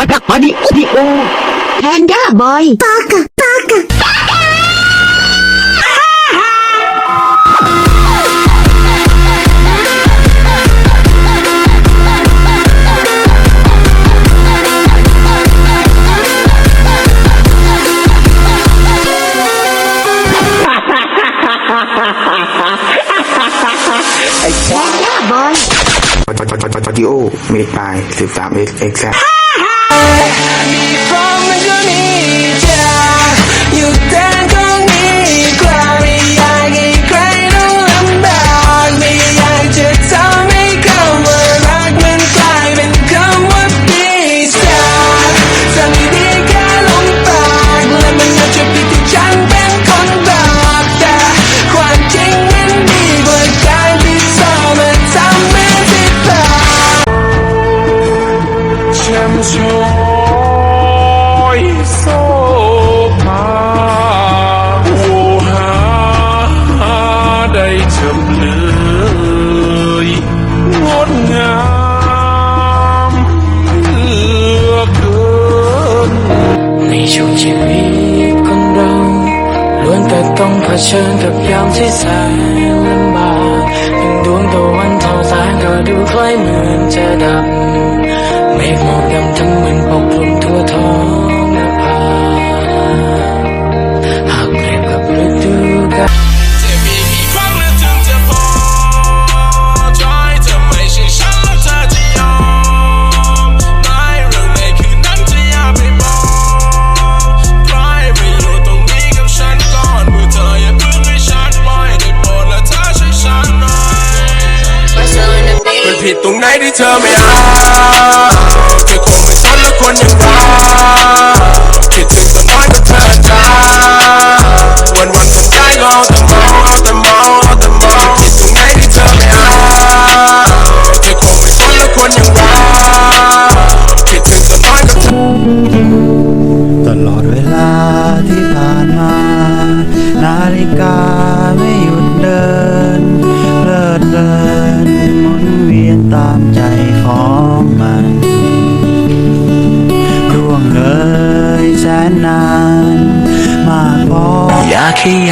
มาทักมาดิพี่โอแพนด้าบอยปากะปากะไอ้แพนด้าบอย ออดิโอเมดบาย13 x x Hide me from the journey. เชิญกับยามที่แสนลำบากเป็นดวงตะวันเท่าแสงก็ดูคล้ายเหมือนจะดับไม่มองยาำทำไม tonight he tell me ah.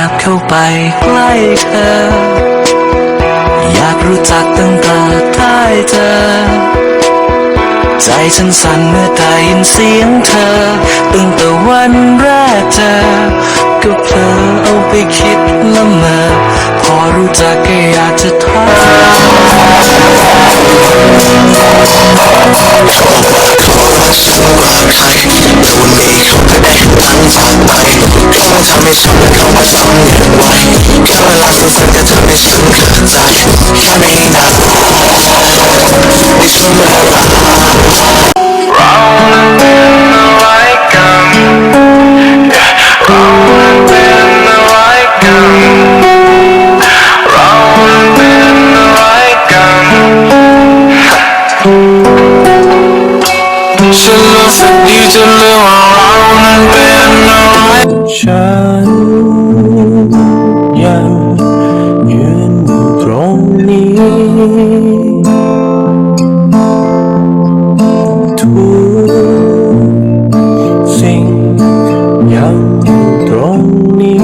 บเข้าไปใกล้เธอ อยากรู้จักตั้งแต่ได้เจอ ใจฉันสั่นเมื่อได้ยินเสียงเธอตั้งแต่วันแรกเจอ ก็เพลอเอาไปคิดละเมอพอรู้จักก็อยากจะท้า ทำให้ฉันเข้ามาซ้ำอย่างไวแค่เวลาสั้นๆก็ทำให้ฉันขาดใจแค่ไม่นานไม่ช่วยเมื่อไหร่ ฉันยังยืนอยู่ตรงนี้ ทุกสิ่งยังอยู่ตรงนี้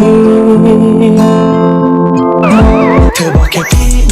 เธอบอกแค่พี่